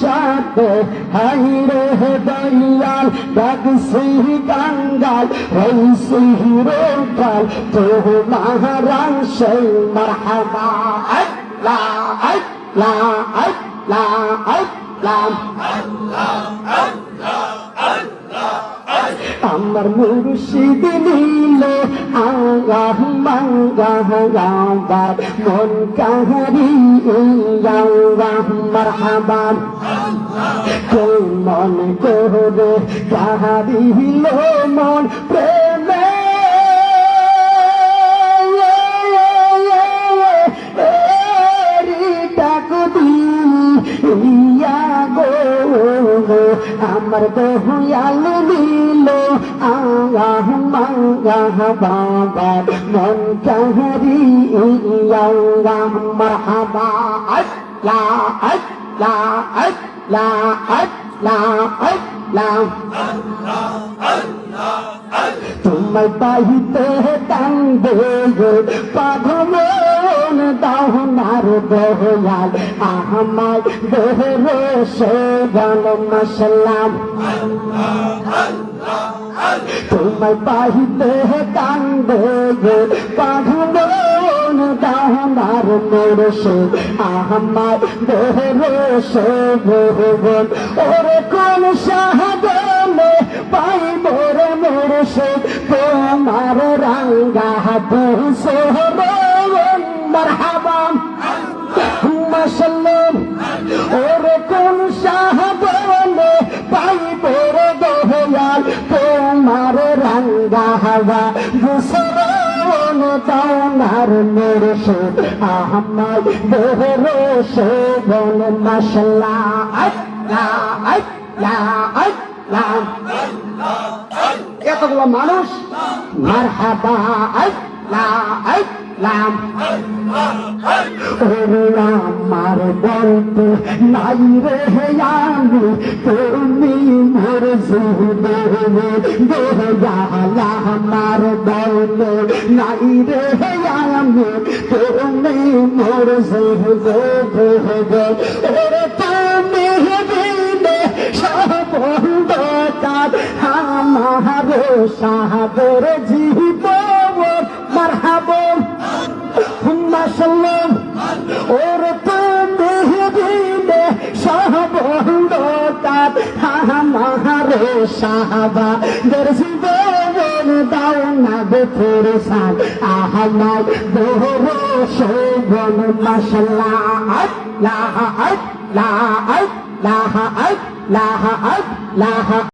সাথে হাইরে দয়াল, ডাক সিহি কাঙ্গাল হই সিহি রোকাল তো মহারান সেই মারহাবা। আল্লাহ আল্লাহ আল্লাহ আল্লাহ আমার মুর্শিদ নীল আগাহ গাবার মন কাহারি ইয়াল্লাহ মারহাবান কে মন আমার নীল আগাহ মাঙ্গাহ বাবা মন কাহারি ইয়াল্লাহ মারহাবা আল্লাহ আল্লাহ আল্লাহ আল্লাহ আল্লাহ তোমায় পাইতে কান্দে পাগমন দাহনার দহয়াল আহমাদ দেহরে সে গান মসলাম তোমায় পাইতে কান্দে পাগমন দাহনার মোরসে আহমাদ দেহরে সে ভগবান ওরে কোন সাহায্যে পাইব রে মোরসে তোমার রাঙ্গা সোহরন তোমার রাঙ্গা হাওয়া গুসরন দাওনার মোরসে আহমাদ দেহরে সে বল মশলা আল্লাহ আল্লাহ আল্লাহ। এতগুলো মানুষ, মারহাবা, আল্লাহ। ওরে আমার বলতে নাই রে আমি তুমি মোর আমার বলতে নাই রে আমি তুমি মোর তুমি বিনে সব কাজ আমার সাহাবের জীবন মাসাল্লাম ওর তুমি বিনে সবন্দ কাজ আমার সাহাবাদের জীবন দাও না বেফুর সাল আহমাদ দোর শোভন মাসাল্লাহ আল্লাহ আল্লাহ আল্লাহ আল্লাহ আল্লাহ।